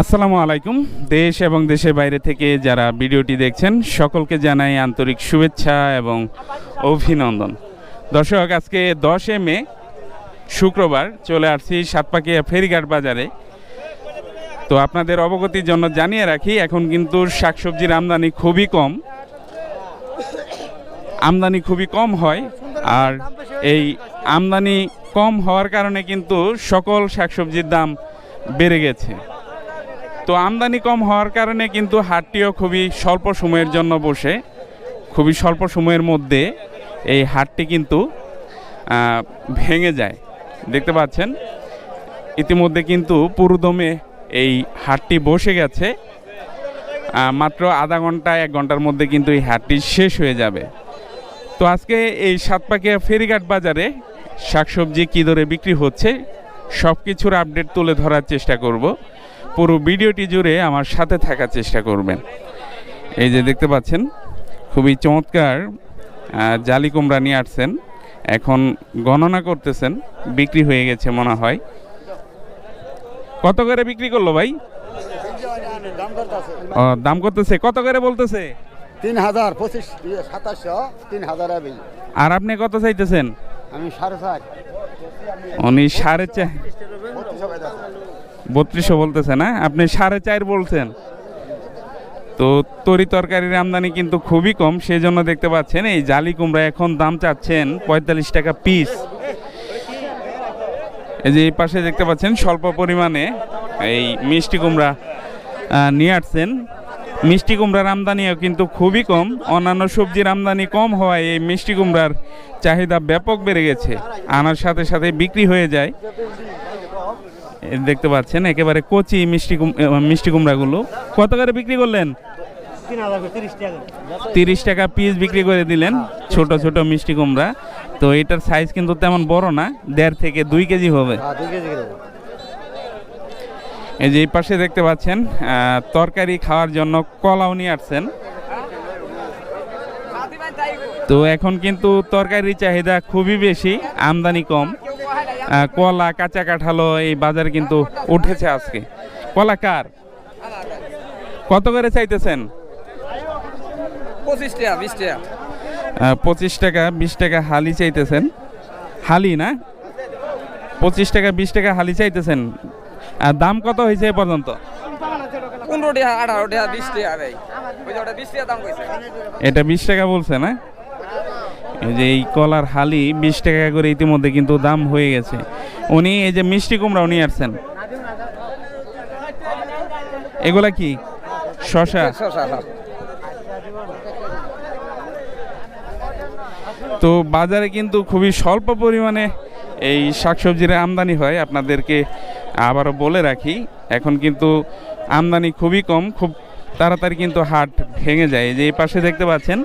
আসসালামু আলাইকুম। দেশ এবং দেশের বাইরে থেকে যারা ভিডিওটি দেখছেন, সকলকে জানাই আন্তরিক শুভেচ্ছা এবং অভিনন্দন। দর্শক, আজকে দশে মে, শুক্রবার চলে আসছি সাতপাকিয়া ফেরিঘাট বাজারে। তো আপনাদের অবগতির জন্য জানিয়ে রাখি, এখন কিন্তু শাকসবজির আমদানি খুবই কম। আমদানি খুবই কম হয় আর এই আমদানি কম হওয়ার কারণে কিন্তু সকল শাকসবজির দাম বেড়ে গেছে। তো আমদানি কম হওয়ার কারণে কিন্তু হাটটিও খুবই স্বল্প সময়ের জন্য বসে। খুবই স্বল্প সময়ের মধ্যে এই হাটটি কিন্তু ভেঙে যায়। দেখতে পাচ্ছেন? ইতিমধ্যে কিন্তু পুরোদমে এই হাটটি বসে গেছে। মাত্র আধা ঘণ্টা, এক ঘণ্টার মধ্যে কিন্তু এই হাটটি শেষ হয়ে যাবে। তো আজকে এই সাতপাকিয়া ফেরিঘাট বাজারে শাকসবজি কী দরে বিক্রি হচ্ছে সব কিছুর আপডেট তুলে ধরার চেষ্টা করব। পুরো ভিডিওটি জুড়ে আমার সাথে থাকার চেষ্টা করবেন। এই যে দেখতে পাচ্ছেন খুবই চমৎকার জালি কুমড়া নিয়ে আসছেন। এখন গণনা করতেছেন বিক্রি হয়ে গেছে মনে হয়। কত করে বিক্রি করল ভাই? দাম করতেছে কত করে বলতেছে? তিন হাজার পঁচিশ ইয়ে, সাতাশশো তিন হাজার আর আপনি কত চাইতেছেন? আমি সাড়ে চার। উনি সাড়ে চার। বত্রিশশো বলতেছে না? আপনি সাড়ে চার বলছেন। তো তরি তরকারির আমদানি কিন্তু খুবই কম সেই জন্য দেখতে পাচ্ছেন, এই জালি কুমড়া এখন দাম চাচ্ছেন পঁয়তাল্লিশ টাকা পিস এই যে এই পাশে দেখতে পাচ্ছেন, স্বল্প পরিমাণে এই মিষ্টি কুমড়া নিয়ে আসছেন। মিষ্টি কুমড়ার আমদানিও কিন্তু খুবই কম, অন্যান্য সবজির আমদানি কম হওয়ায় এই মিষ্টি কুমড়ার চাহিদা ব্যাপক বেড়ে গেছে। আনার সাথে সাথে বিক্রি হয়ে যায়। দেখতে পাচ্ছেন একেবারে কচি মিষ্টি মিষ্টি কুমড়াগুলো। কত করে বিক্রি করলেন? তিরিশ টাকা পিস বিক্রি করে দিলেন ছোট ছোট মিষ্টি কুমড়া। তো এটার সাইজ কিন্তু তেমন বড় না দেড় থেকে দুই কেজি হবে। হ্যাঁ। এই যে এই পাশে দেখতে পাচ্ছেন তরকারি খাওয়ার জন্য কলাও নিয়ে আসছেন। তো এখন কিন্তু তরকারির চাহিদা খুবই বেশি আমদানি কম। কলা কাঁচা কাঁঠালো এই বাজার কিন্তু উঠেছে আজকে। কলা কার? কত করে চাইতেছেন? পঁচিশ টাকা বিশ টাকা। পঁচিশ টাকা বিশ টাকা হালি চাইতেছেন। হালি না? পঁচিশ টাকা বিশ টাকা হালি চাইতেছেন। আর দাম কত হয়েছে এ পর্যন্ত? পনেরো টাকা আঠারো টাকা বিশ টাকা এটা বিশ টাকা বলছে না? যে এই কলার হালি বিশ টাকা করে ইতিমধ্যে কিন্তু দাম হয়ে গেছে। উনি এই যে মিষ্টি কুমড়াও নিয়ে আসছেন এগুলা কি? শশা হ্যাঁ। তো বাজারে কিন্তু খুবই স্বল্প পরিমাণে এই শাকসবজির আমদানি হয়। আপনাদেরকে আবারও বলে রাখি এখন কিন্তু আমদানি খুবই কম খুব তাড়াতাড়ি কিন্তু হাট ভেঙে যায়। এই যে এই পাশে দেখতে পাচ্ছেন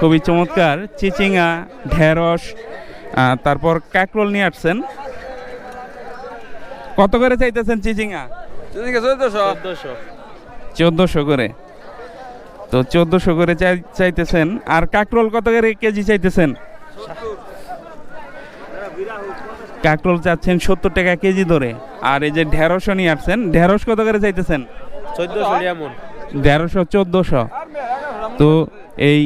খুবই চমৎকার চিচিঙা ঢেঁড়স তারপর কাকরোল নিয়ে আসছেন। কত করে চাইতেছেন চিচিঙা চোদ্দশো। করে। তো চোদ্দোশো করে চাই- চাইতেছেন। আর কাকরোল কত করে কেজি চাইতেছেন? কাকরোল চাচ্ছেন সত্তর টাকা কেজি ধরে। আর এই যে ঢেঁড়সও নিয়ে আসছেন। ঢেঁড়স কত করে চাইতেছেন? চোদ্দশো এমন দেড়শো চোদ্দোশো। তো এই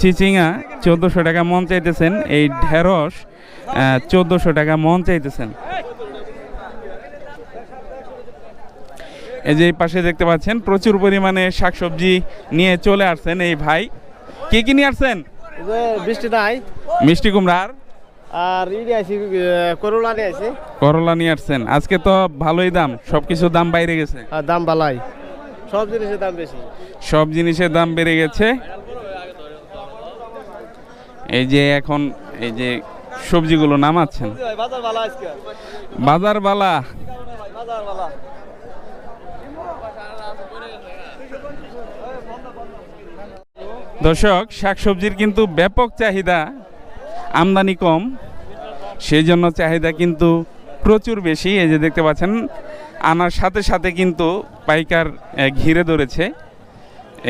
চিচিঙা চোদ্দোশো টাকা মন চাইতেছেন এই ঢেঁড়স চোদ্দোশো টাকা মন চাইতেছেন। এই যে পাশে দেখতে পাচ্ছেন প্রচুর পরিমাণে শাকসবজি নিয়ে চলে আসছেন এই ভাই। কি কি নিয়ে আসছেন? বৃষ্টি নাই। মিষ্টি কুমড়ার আর? আছি নিয়ে আছি করলা নিয়ে আসছেন। আজকে তো ভালোই দাম সব কিছুর দাম বাইরে গেছে। দাম বালাই। সব জিনিসের দাম বেশি। সব জিনিসের দাম বেড়ে গেছে। এই যে এখন এই যে সবজিগুলো নামাচ্ছেন। বাজার বালা দর্শক শাকসবজির কিন্তু ব্যাপক চাহিদা আমদানি কম। সেই জন্য চাহিদা কিন্তু প্রচুর বেশি। এই যে দেখতে পাচ্ছেন আনার সাথে সাথে কিন্তু পাইকার ঘিরে ধরেছে।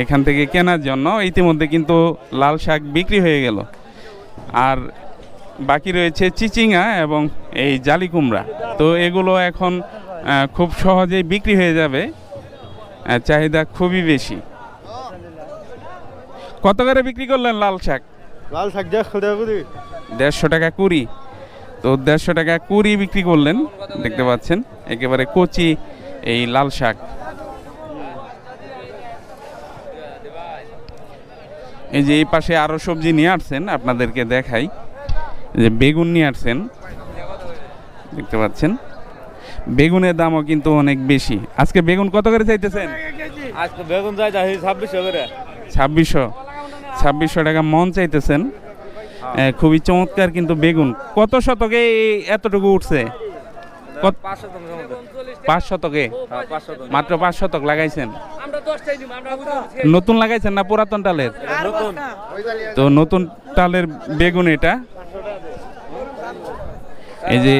এখান থেকে কেনার জন্য ইতিমধ্যে কিন্তু লাল শাক বিক্রি হয়ে গেল। আর বাকি রয়েছে চিচিঙা এবং এই জালি কুমড়া। তো এগুলো এখন খুব সহজেই বিক্রি হয়ে যাবে। চাহিদা খুবই বেশি। কত করে বিক্রি করলেন লাল শাক? লাল শাক দেড়শো টাকা করে। দেড়শো টাকা কুড়ি। তো দেড়শো টাকা কুড়ি বিক্রি করলেন দেখতে পাচ্ছেন একেবারে কচি এই লাল শাক। এই যে এই পাশে আরও সবজি নিয়ে আসছেন আপনাদেরকে দেখাই। যে বেগুন নিয়ে আসছেন দেখতে পাচ্ছেন। বেগুনের দামও কিন্তু অনেক বেশি। আজকে বেগুন কত করে চাইতেছেন? আজকে বেগুন ছাব্বিশশো করে। ছাব্বিশশো। ছাব্বিশশো টাকা মন চাইতেছেন। খুবই চমৎকার কিন্তু বেগুন। কত শতকে এতটুকু উঠছে? পাঁচ শতকে? মাত্র পাঁচ শতক লাগাইছেন। নতুন লাগাইছেন না পুরাতন টালের? তো নতুন টালের বেগুন এটা। এই যে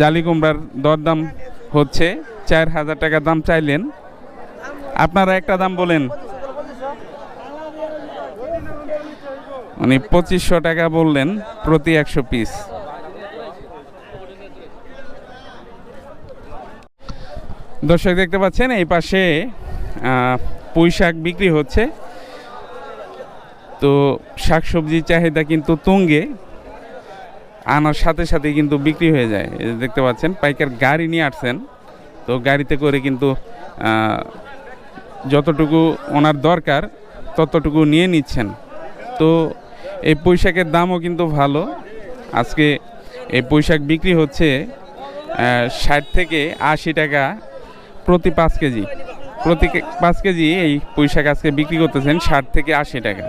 জালি কুমড়ার দরদাম হচ্ছে, চার হাজার টাকা দাম চাইলেন। আপনারা একটা দাম বলেন। উনি পঁচিশশো টাকা বললেন প্রতি একশো পিস দর্শক দেখতে পাচ্ছেন, এই পাশে পুঁই শাক বিক্রি হচ্ছে। তো শাকসবজির চাহিদা কিন্তু তুঙ্গে, আনার সাথে সাথে কিন্তু বিক্রি হয়ে যায়। দেখতে পাচ্ছেন, পাইকার গাড়ি নিয়ে আসছেন। তো গাড়িতে করে কিন্তু যতটুকু ওনার দরকার, ততটুকু নিয়ে নিচ্ছেন। তো এই পুঁইশাকের দামও কিন্তু ভালো। আজকে এই পুঁইশাক বিক্রি হচ্ছে ষাট থেকে আশি টাকা প্রতি পাঁচ কেজি। প্রতি পাঁচ কেজি এই পুঁইশাক আজকে বিক্রি করতেছেন ষাট থেকে আশি টাকা।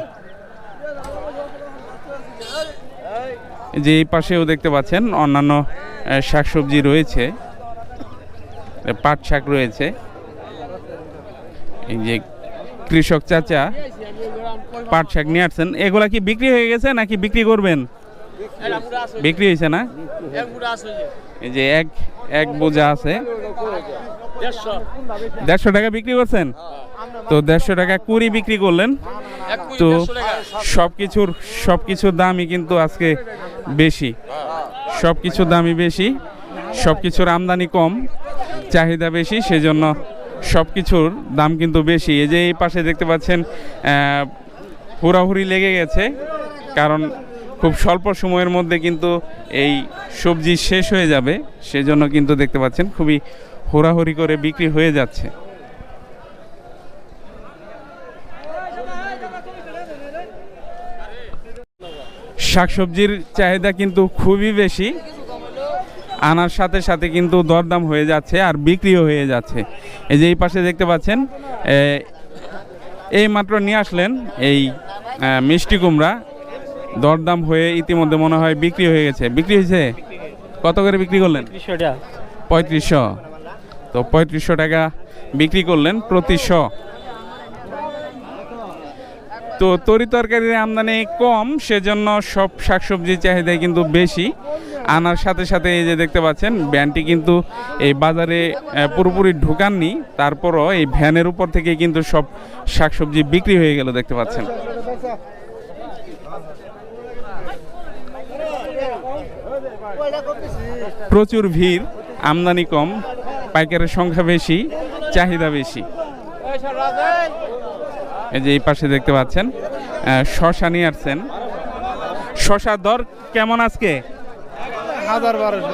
যে এই পাশেও দেখতে পাচ্ছেন, অন্যান্য শাকসবজি রয়েছে। পাট শাক রয়েছে। এই যে কৃষক চাচা, পাট শাক নিয়ে আসছেন। এগুলা কি বিক্রি হয়ে গেছে নাকি বিক্রি করবেন? বিক্রি হয়েছে না? এই যে এক এক বোঝা আছে। দেড়শো টাকা বিক্রি করছেন? তো দেড়শো টাকা কুড়ি বিক্রি করলেন। তো সব কিছুর সব কিছুর দামই কিন্তু আজকে বেশি। সব কিছুর দামই বেশি সব কিছুর আমদানি কম, চাহিদা বেশি, সেজন্য সব কিছুর দাম কিন্তু বেশি। এই যে এই পাশে দেখতে পাচ্ছেন হুড়াহুড়ি লেগে গেছে, কারণ খুব স্বল্প সময়ের মধ্যে কিন্তু এই সবজি শেষ হয়ে যাবে, সেজন্য কিন্তু দেখতে পাচ্ছেন খুবই হুড়াহুড়ি করে বিক্রি হয়ে যাচ্ছে। শাকসবজির চাহিদা কিন্তু খুবই বেশি। আনার সাথে সাথে কিন্তু দরদাম হয়ে যাচ্ছে আর বিক্রিও হয়ে যাচ্ছে। এই যে এই পাশে দেখতে পাচ্ছেন এই মাত্র নিয়ে আসলেন এই মিষ্টি কুমড়া। দরদাম হয়ে ইতিমধ্যে মনে হয় বিক্রি হয়ে গেছে। বিক্রি হয়েছে? কত করে বিক্রি করলেন? পঁয়ত্রিশশো। তো পঁয়ত্রিশশো টাকা বিক্রি করলেন প্রতি শ। তো তরি তরকারির আমদানি কম, সেজন্য সব শাকসবজির চাহিদা কিন্তু বেশি। আনার সাথে সাথে এই যে দেখতে পাচ্ছেন, ভ্যানটি কিন্তু এই বাজারে পুরোপুরি ঢুকাননি, তারপরও এই ভ্যানের উপর থেকে কিন্তু সব শাকসবজি বিক্রি হয়ে গেল দেখতে পাচ্ছেন। প্রচুর ভিড়, আমদানি কম, পাইকারের সংখ্যা বেশি, চাহিদা বেশি। এই যে এই পাশে দেখতে পাচ্ছেন শশা নিয়ে আসছেন। শশার দর কেমন আজকে? হাজার বারোশো।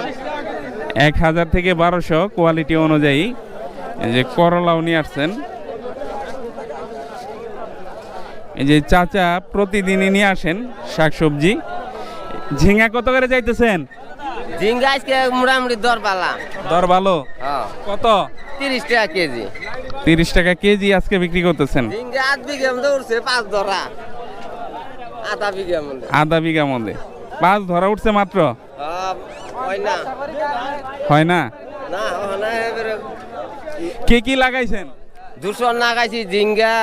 এক হাজার থেকে বারোশো কোয়ালিটি অনুযায়ী। এই যে করলাও নিয়ে আসছেন। এই যে চাচা প্রতিদিনই নিয়ে আসেন শাকসবজি। ঝিঙ্গা কত করে যাইতেছেন? ঝিঙ্গা আজকে মোটামুটি দর পালা দর ভালো কত? তিরিশ টাকা কেজি। তিরিশ টাকা কেজি আজকে বিক্রি করতেছেন? ঝিঙ্গা আধ বিঘা মধ্যে উঠছে পাঁচ ধরা। আধা বিঘা মধ্যে। আধা বিঘা মধ্যে। পাঁচ ধরা উঠছে মাত্র? হ্যাঁ, না। হয় না? না হয় না কে কি লাগাইছেন? দুশো না গাইছি ঝিঙ্গা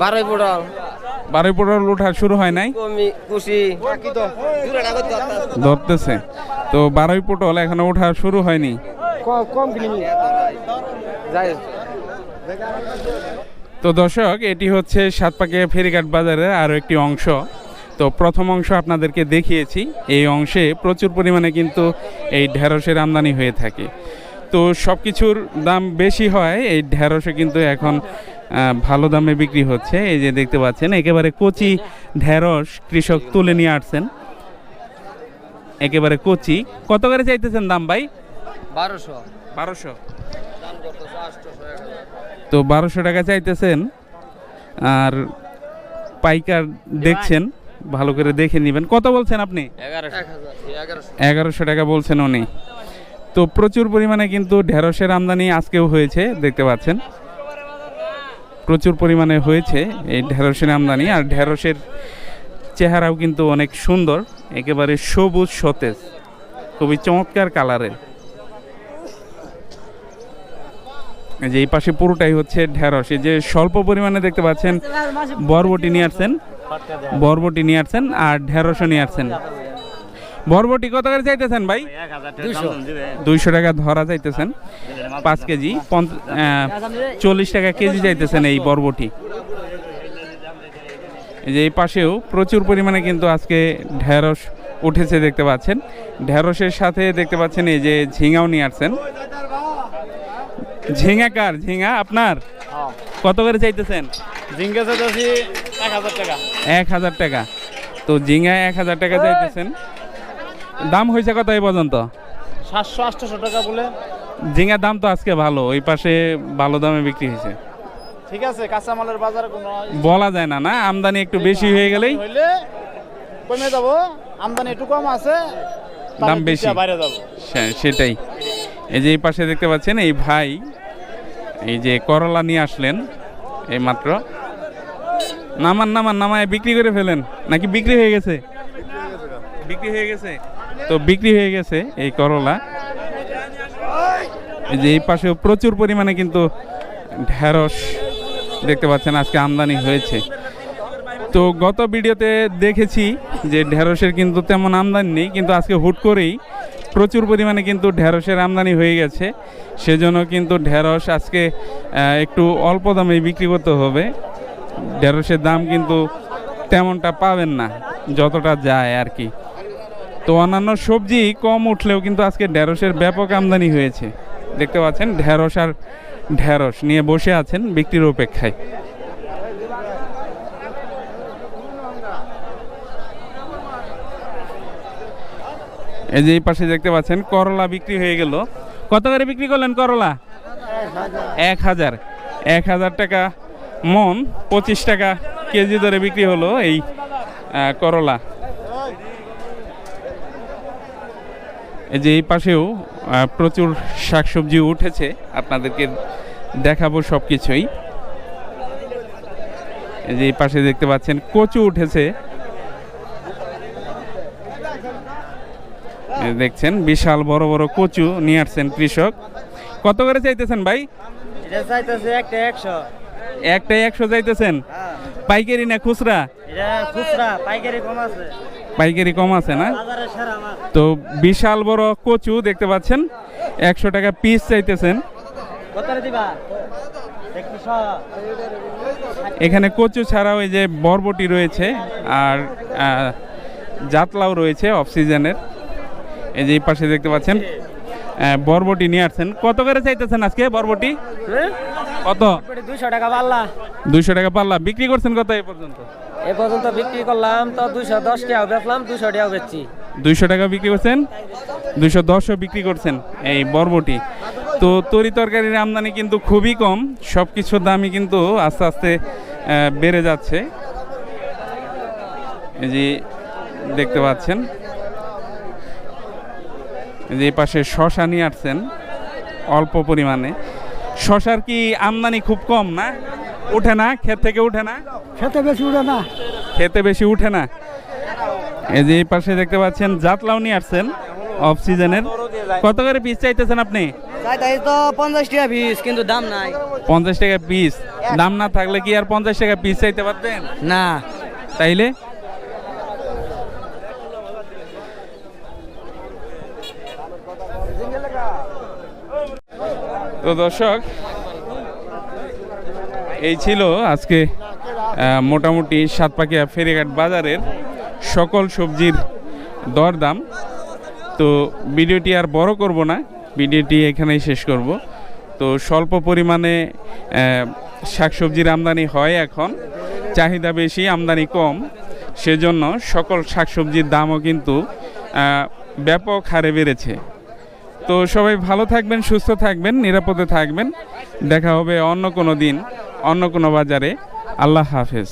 বারোই পটল বারোই পটল ওঠা শুরু হয় নাই? কমি। ধরতেছে। তো বারোই পটল এখনও ওঠা শুরু হয়নি? যাই তো দর্শক এটি হচ্ছে সাতপাকে ফেরিঘাট বাজারের আরও একটি অংশ। তো প্রথম অংশ আপনাদেরকে দেখিয়েছি। এই অংশে প্রচুর পরিমাণে কিন্তু এই ঢেঁড়সের আমদানি হয়ে থাকে। তো সব কিছুর দাম বেশি হয় এই ঢেঁড়সে কিন্তু এখন ভালো দামে বিক্রি হচ্ছে। এই যে দেখতে পাচ্ছেন একেবারে কচি ঢেঁড়স কৃষক তুলে নিয়ে আসছেন। একেবারে কচি। কত করে চাইতেছেন দাম ভাই? বারোশো। বারোশো। তো বারোশো টাকা চাইতেছেন আর পাইকার দেখছেন ভালো করে দেখে নেবেন। কত বলছেন আপনি? এগারোশো। টাকা বলছেন উনি। তো প্রচুর পরিমাণে কিন্তু ঢেঁড়সের আমদানি আজকেও হয়েছে দেখতে পাচ্ছেন। প্রচুর পরিমাণে হয়েছে এই ঢেঁড়সের আমদানি আর ঢেঁড়সের চেহারাও কিন্তু অনেক সুন্দর একেবারে সবুজ সতেজ খুবই চমৎকার কালারের এই যে এই পাশে পুরোটাই হচ্ছে ঢেঁড়স। এই যে স্বল্প পরিমাণে দেখতে পাচ্ছেন বরবটি নিয়ে আসছেন। বরবটি নিয়ে আসছেন আর ঢেঁড়সও নিয়ে আসছেন। বরবটি কত করে চাইতেছেন ভাই? দুইশো। টাকা ধরা চাইতেছেন। পাঁচ কেজি চল্লিশ টাকা কেজি চাইতেছেন এই বরবটি। এই যে এই পাশেও প্রচুর পরিমাণে কিন্তু আজকে ঢেঁড়স উঠেছে দেখতে পাচ্ছেন। ঢেঁড়সের সাথে দেখতে পাচ্ছেন এই যে ঝিঙাও নিয়ে আসছেন। ঝিঙা কার ঝিঙা আপনার কত করে চাইতেছেন? জিঙ্গা চাইতেছি এক হাজার টাকা। এক হাজার টাকা। তো ঝিঙা এক হাজার টাকা চাইতেছেন। দাম হয়েছে কত এই পর্যন্ত? সাতশো আটশোশো টাকা বলে। ঝিঙার দাম তো আজকে ভালো ওই পাশে ভালো দামে বিক্রি হয়েছে। ঠিক আছে কাঁচামালের বাজারে কোনো বলা যায় না না? আমদানি একটু বেশি হয়ে গেলেই হইলে কমে যাব। আমদানি একটু কম আছে দাম বেশি। বাইরে যাব। সেটাই। এই যে এই পাশে দেখতে পাচ্ছেন, এই ভাই এই যে করলা নিয়ে আসলেন এই মাত্র নামান নামান, নামায় বিক্রি করে ফেলেন। নাকি বিক্রি হয়ে গেছে? বিক্রি হয়ে গেছে? তো বিক্রি হয়ে গেছে এই করলা। এই যে এই পাশে প্রচুর পরিমাণে কিন্তু ঢেঁড়স দেখতে পাচ্ছেন, আজকে আমদানি হয়েছে। তো গত ভিডিওতে দেখেছি যে ঢেঁড়সের কিন্তু তেমন আমদানি নেই, কিন্তু আজকে হুট করেই প্রচুর পরিমাণে কিন্তু ঢেঁড়সের আমদানি হয়ে গেছে। সেজন্য কিন্তু ঢেঁড়স আজকে একটু অল্প দামে বিক্রি করতে হবে। ঢেঁড়সের দাম কিন্তু তেমনটা পাবেন না, যতটা যায় আর কি। তো অন্যান্য সবজি কম উঠলেও কিন্তু আজকে ঢেঁড়সের ব্যাপক আমদানি হয়েছে। দেখতে পাচ্ছেন, ঢেঁড়স আর ঢেঁড়স নিয়ে বসে আছেন বিক্রির অপেক্ষায়। এই যে এই পাশে দেখতে পাচ্ছেন, করলা বিক্রি হয়ে গেল। কত করে বিক্রি করলেন করলা? এক হাজার। এক হাজার টাকা মন, পঁচিশ টাকা কেজি ধরে বিক্রি হলো এই করলা। এই যে এই পাশেও প্রচুর শাকসবজি উঠেছে, আপনাদেরকে দেখাবো সব কিছুই এই যে এই পাশে দেখতে পাচ্ছেন, কচু উঠেছে। দেখছেন বিশাল বড় বড় কচু নিয়ে আসছেন কৃষক। কত করে চাইতেছেন ভাই? এটা চাইতেছে একটা একশো। চাইতেছেন? পাইকারি না খুচরা? এটা খুচরা পাইকারি কম আছে। পাইকারি কম আছে না? তো বিশাল বড় কচু দেখতে পাচ্ছেন একশো টাকা পিস চাইতেছেন। কত দিবা? একশো এখানে কচু ছাড়াও এই যে বরবটি রয়েছে আর জাতলাও রয়েছে অফ সিজনের এই যে এই পাশে দেখতে পাচ্ছেন বরবটি নিয়ে আসছেন। কত করে চাইতেছেন আজকে বরবটি? কত? দুইশো টাকা পাল্লা। দুইশো টাকা পাল্লা। বিক্রি করছেন কত এই পর্যন্ত? এ পর্যন্ত বিক্রি করলাম তো দুইশো দশ টাকা বেচলাম দুইশো টাকা বেচছি। দুইশো টাকা বিক্রি করছেন? দুইশো দশও বিক্রি করছেন এই বরবটি। তো তরি তরকারির আমদানি কিন্তু খুবই কম সব কিছুর দামই কিন্তু আস্তে আস্তে বেড়ে যাচ্ছে। এই যে দেখতে পাচ্ছেন যে পাশে শশা নিয়ে আসছেন অল্প পরিমাণে। শশার কি আমদানি খুব কম না? উঠে না? ক্ষেত থেকে উঠে না? খেতে বেশি উঠে না। খেতে বেশি উঠে না। এই যে এই পাশে দেখতে পাচ্ছেন জাতলাও নিয়ে আসছেন অফ সিজনের কত করে পিস চাইতেছেন আপনি? তো পঞ্চাশ টাকা পিস কিন্তু দাম নাই। পঞ্চাশ টাকা পিস দাম না থাকলে কি আর পঞ্চাশ টাকা পিস চাইতে পারতেন? না। তাইলে? তো দর্শক, এই ছিল আজকে মোটামুটি সাতপাকিয়া ফেরিঘাট বাজারের সকল সবজির দরদাম। তো ভিডিওটি আর বড় করব না, ভিডিওটি এখানেই শেষ করব। তো স্বল্প পরিমাণে শাকসবজির আমদানি হয় এখন, চাহিদা বেশি, আমদানি কম। সেজন্য সকল শাকসবজির দামও কিন্তু ব্যাপক হারে বেড়েছে। তো সবাই ভালো থাকবেন, সুস্থ থাকবেন, নিরাপদে থাকবেন। দেখা হবে অন্য কোনো দিন, অন্য কোনো বাজারে। আল্লাহ হাফেজ।